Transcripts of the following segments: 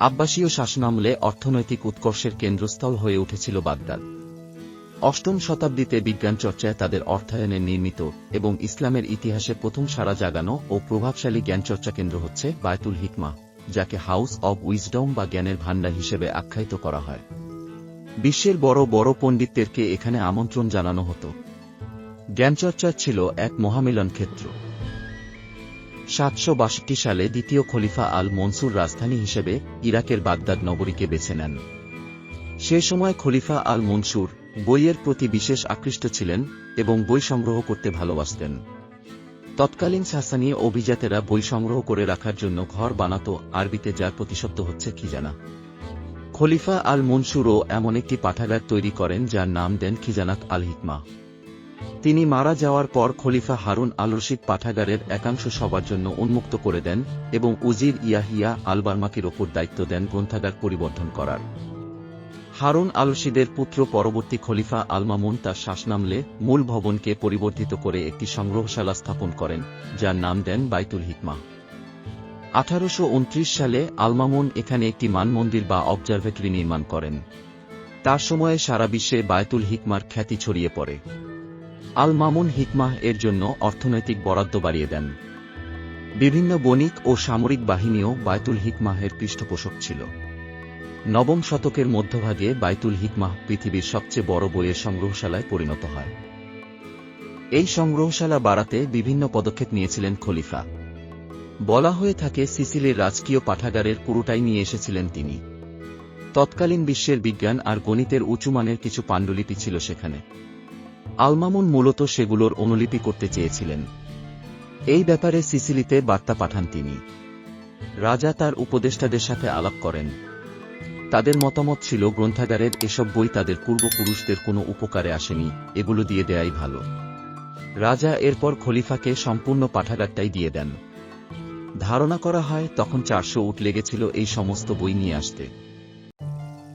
আব্বাসীয় শাসনামলে অর্থনৈতিক উৎকর্ষের কেন্দ্রস্থল হয়ে উঠেছিল বাগদাদ। অষ্টম শতাব্দীতে বিজ্ঞান চর্চায় তাদের অর্থায়নে নির্মিত এবং ইসলামের ইতিহাসে প্রথম সারা জাগানো ও প্রভাবশালী জ্ঞানচর্চা কেন্দ্র হচ্ছে বায়তুল হিকমা, যাকে হাউস অব উইজডম বা জ্ঞানের ভাণ্ডার হিসেবে আখ্যায়িত করা হয়। বিশ্বের বড় বড় পণ্ডিতদেরকে এখানে আমন্ত্রণ জানানো হতো। জ্ঞানচর্চা ছিল এক মহামিলন ক্ষেত্র। সাতশো বাষট্টি সালে দ্বিতীয় খলিফা আল মনসুর রাজধানী হিসেবে ইরাকের বাগদাদ নগরীকে বেছে নেন। সে সময় খলিফা আল মনসুর বইয়ের প্রতি বিশেষ আকৃষ্ট ছিলেন এবং বই সংগ্রহ করতে ভালোবাসতেন। তৎকালীন সাসানি অভিজাতেরা বই সংগ্রহ করে রাখার জন্য ঘর বানাত, আরবিতে যার প্রতিশব্দ হচ্ছে খিজানা খলিফা আল মনসুরও এমন একটি পাঠাগার তৈরি করেন যার নাম দেন খিজানাত আল হিকমা তিনি মারা যাওয়ার পর খলিফা হারুন আল রশিদ পাঠাগারের একাংশ সবার জন্য উন্মুক্ত করে দেন এবং উজির ইয়াহিয়া আল বার্মাকির ওপর দায়িত্ব দেন গ্রন্থাগার পরিবর্তন করার। হারুন আল রশিদের পুত্র পরবর্তী খলিফা আলমামুন তার শাসনামলে মূল ভবনকে পরিবর্তিত করে একটি সংগ্রহশালা স্থাপন করেন, যার নাম দেন বাইতুল হিকমা। আঠারোশো উনত্রিশ সালে আলমামুন এখানে একটি মানমন্দির বা অবজারভেটরি নির্মাণ করেন। তার সময়ে সারা বিশ্বে বায়তুল হিকমার খ্যাতি ছড়িয়ে পড়ে। আল মামুন হিকমাহ এর জন্য অর্থনৈতিক বরাদ্দ বাড়িয়ে দেন। বিভিন্ন বণিক ও সামরিক বাহিনীও বায়তুল হিকমাহের পৃষ্ঠপোষক ছিল। নবম শতকের মধ্যভাগে বাইতুল হিকমাহ পৃথিবীর সবচেয়ে বড় বইয়ের সংগ্রহশালায় পরিণত হয়। এই সংগ্রহশালা বাড়াতে বিভিন্ন পদক্ষেপ নিয়েছিলেন খলিফা। বলা হয়ে থাকে, সিসিলির রাজকীয় পাঠাগারের পুরোটাই নিয়ে এসেছিলেন তিনি। তৎকালীন বিশ্বের বিজ্ঞান আর গণিতের উঁচুমানের কিছু পাণ্ডুলিপি ছিল সেখানে। আলমামুন মূলত সেগুলোর অনুলিপি করতে চেয়েছিলেন। এই ব্যাপারে সিসিলিতে বার্তা পাঠান তিনি। রাজা তার উপদেষ্টাদের সাথে আলাপ করেন। তাদের মতামত ছিল, গ্রন্থাগারের এসব বই তাদের পূর্বপুরুষদের কোনো উপকারে আসেনি, এগুলো দিয়ে দেয়াই ভালো। রাজা এরপর খলিফাকে সম্পূর্ণ পাঠাগারটাই দিয়ে দেন। ধারণা করা হয়, তখন চারশো উট লেগেছিল এই সমস্ত বই নিয়ে আসতে।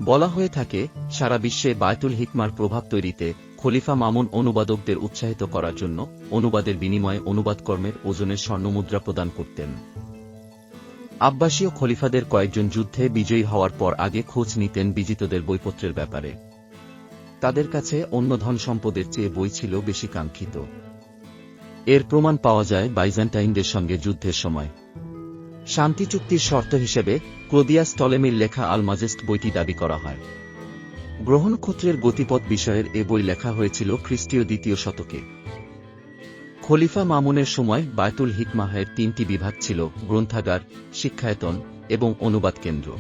বলা হয়ে থাকে, সারা বিশ্বে বায়তুল হিকমার প্রভাব তৈরিতে খলিফা মামুন অনুবাদকদের উৎসাহিত করার জন্য অনুবাদের বিনিময়ে অনুবাদ কর্মের ওজনের স্বর্ণমুদ্রা প্রদান করতেন। আব্বাসীয় খলিফাদের কয়েকজন যুদ্ধে বিজয়ী হওয়ার পর আগে খোঁজ নিতেন বিজিতদের বইপত্রের ব্যাপারে। তাদের কাছে অন্য ধন সম্পদের চেয়ে বই ছিল বেশি কাঙ্ক্ষিত। এর প্রমাণ পাওয়া যায় বাইজেন্টাইনদের সঙ্গে যুদ্ধের সময়। শান্তি চুক্তির শর্ত হিসেবে ক্লোদিয়াস টলেমির লেখা আলমাজেস্ট বইটি দাবি করা হয়। গ্রহণক্ষত্রের গতিপথ বিষয়ের এ বই লেখা হয়েছিল খ্রিস্টীয় দ্বিতীয় শতকে। খলিফা মামুনের সময় বায়তুল হিকমাহের তিনটি বিভাগ ছিল, গ্রন্থাগার, শিক্ষায়তন এবং অনুবাদ কেন্দ্র।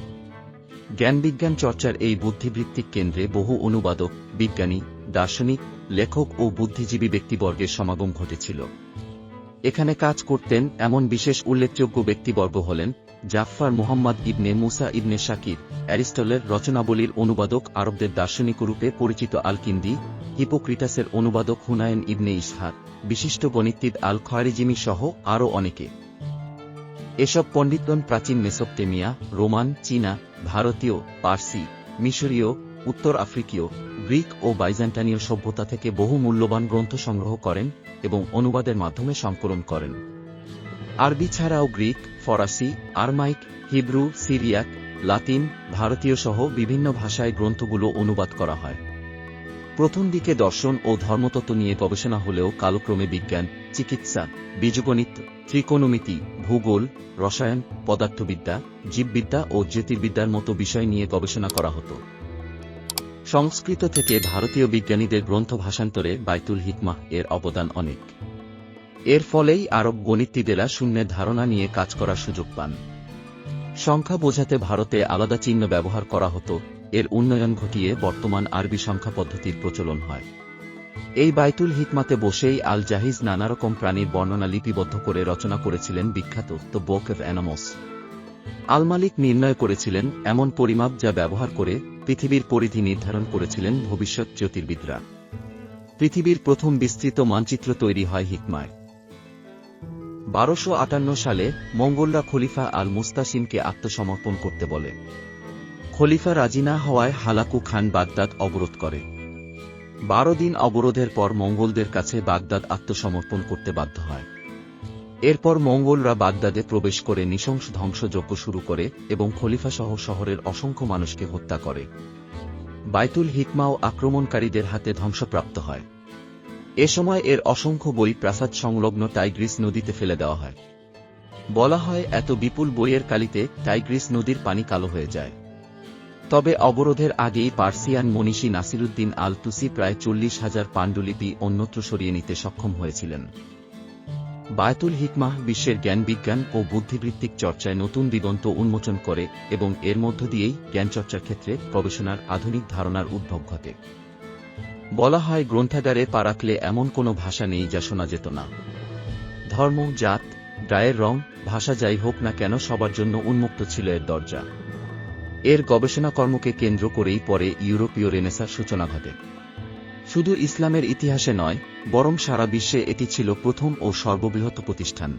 জ্ঞানবিজ্ঞান চর্চার এই বুদ্ধিবৃত্তিক কেন্দ্রে বহু অনুবাদক, বিজ্ঞানী, দার্শনিক, লেখক ও বুদ্ধিজীবী ব্যক্তিবর্গের সমাগম ঘটেছিল। এখানে কাজ করতেন এমন বিশেষ উল্লেখযোগ্য ব্যক্তিবর্গ হলেন জাফফার মুহাম্মদ ইবনে মুসা ইবনে শাকির, অ্যারিস্টলের রচনাবলীর অনুবাদক আরবদের দার্শনিক রূপে পরিচিত আলকিন্দি, হিপোক্রিটাসের অনুবাদক হুনায়ন ইবনে ইসহাক, বিশিষ্ট গণিতবিদ আল খয়ারিজিমি সহ আরও অনেকে। এসব পণ্ডিতগণ প্রাচীন মেসোপটেমিয়া, রোমান, চীনা, ভারতীয়, পার্সি, মিশরীয়, উত্তর আফ্রিকীয় গ্রিক ও বাইজেন্টানীয় সভ্যতা থেকে বহু মূল্যবান গ্রন্থ সংগ্রহ করেন এবং অনুবাদের মাধ্যমে সংকলন করেন। আরবি ছাড়াও গ্রিক, ফরাসি, আরমাইক, হিব্রু, সিরিয়াক, লাতিন, ভারতীয় সহ বিভিন্ন ভাষায় গ্রন্থগুলো অনুবাদ করা হয়। প্রথম দিকে দর্শন ও ধর্মতত্ত্ব নিয়ে গবেষণা হলেও কালক্রমে বিজ্ঞান, চিকিৎসা, বীজগণিত, ত্রিকোণমিতি, ভূগোল, রসায়ন, পদার্থবিদ্যা, জীববিদ্যা ও জ্যোতির্বিদ্যার মতো বিষয় নিয়ে গবেষণা করা হতো। সংস্কৃত থেকে ভারতীয় বিজ্ঞানীদের গ্রন্থ ভাষান্তরে বাইতুল হিকমাহ এর অবদান অনেক। এর ফলেই আরব গণিতবিদেরা শূন্যের ধারণা নিয়ে কাজ করার সুযোগ পান। সংখ্যা বোঝাতে ভারতে আলাদা চিহ্ন ব্যবহার করা হতো, এর উন্নয়ন ঘটিয়ে বর্তমান আরবি সংখ্যা পদ্ধতির প্রচলন হয়। এই বাইতুল হিকমাতে বসেই আল জাহিজ নানারকম প্রাণীর বর্ণনা লিপিবদ্ধ করে রচনা করেছিলেন বিখ্যাত দ্য বোক অফ অ্যানামস। আল মালিক নির্ণয় করেছিলেন এমন পরিমাপ যা ব্যবহার করে পৃথিবীর পরিধি নির্ধারণ করেছিলেন ভবিষ্যৎ জ্যোতির্বিদরা। পৃথিবীর প্রথম বিস্তৃত মানচিত্র তৈরি হয় হিকমায়। বারোশো আটান্ন সালে মঙ্গলরা খলিফা আল মুস্তাসিমকে আত্মসমর্পণ করতে বলে। খলিফা রাজি না হওয়ায় হালাকু খান বাগদাদ অবরোধ করে। বারো দিন অবরোধের পর মঙ্গলদের কাছে বাগদাদ আত্মসমর্পণ করতে বাধ্য হয়। এরপর মঙ্গলরা বাগদাদে প্রবেশ করে নৃশংস ধ্বংসযজ্ঞ শুরু করে এবং খলিফাসহ শহরের অসংখ্য মানুষকে হত্যা করে। বাইতুল হিকমাও আক্রমণকারীদের হাতে ধ্বংসপ্রাপ্ত হয়। এ সময় এর অসংখ্য বই প্রাসাদ সংলগ্ন টাইগ্রিস নদীতে ফেলে দেওয়া হয়। বলা হয়, এত বিপুল বইয়ের কালিতে টাইগ্রিস নদীর পানি কালো হয়ে যায়। তবে অবরোধের আগেই পার্সিয়ান মনীষী নাসিরুদ্দিন আল তুসি প্রায় চল্লিশ হাজার পাণ্ডুলিপি অন্যত্র সরিয়ে নিতে সক্ষম হয়েছিলেন। বায়তুল হিকমাহ বিশ্বের জ্ঞান বিজ্ঞান ও বুদ্ধিবৃত্তিক চর্চায় নতুন দিগন্ত উন্মোচন করে এবং এর মধ্য দিয়েই জ্ঞানচর্চার ক্ষেত্রে গবেষণার আধুনিক ধারণার উদ্ভব ঘটে। বলা হয় গ্রন্থাগারে পা রাখলে এমন কোনো ভাষা নেই যা শোনা যেত না। ধর্ম, জাত, গায়ের রং, ভাষা যাই হোক না কেন সবার জন্য উন্মুক্ত ছিল এর দরজা। এর গবেষণা কর্মকে কেন্দ্র করেই পরে ইউরোপীয় রেনেসার সূচনা ঘটে। শুধু ইসলামের ইতিহাসে নয় বরং সারা বিশ্বে এটি ছিল প্রথম ও সর্ববৃহৎ প্রতিষ্ঠান।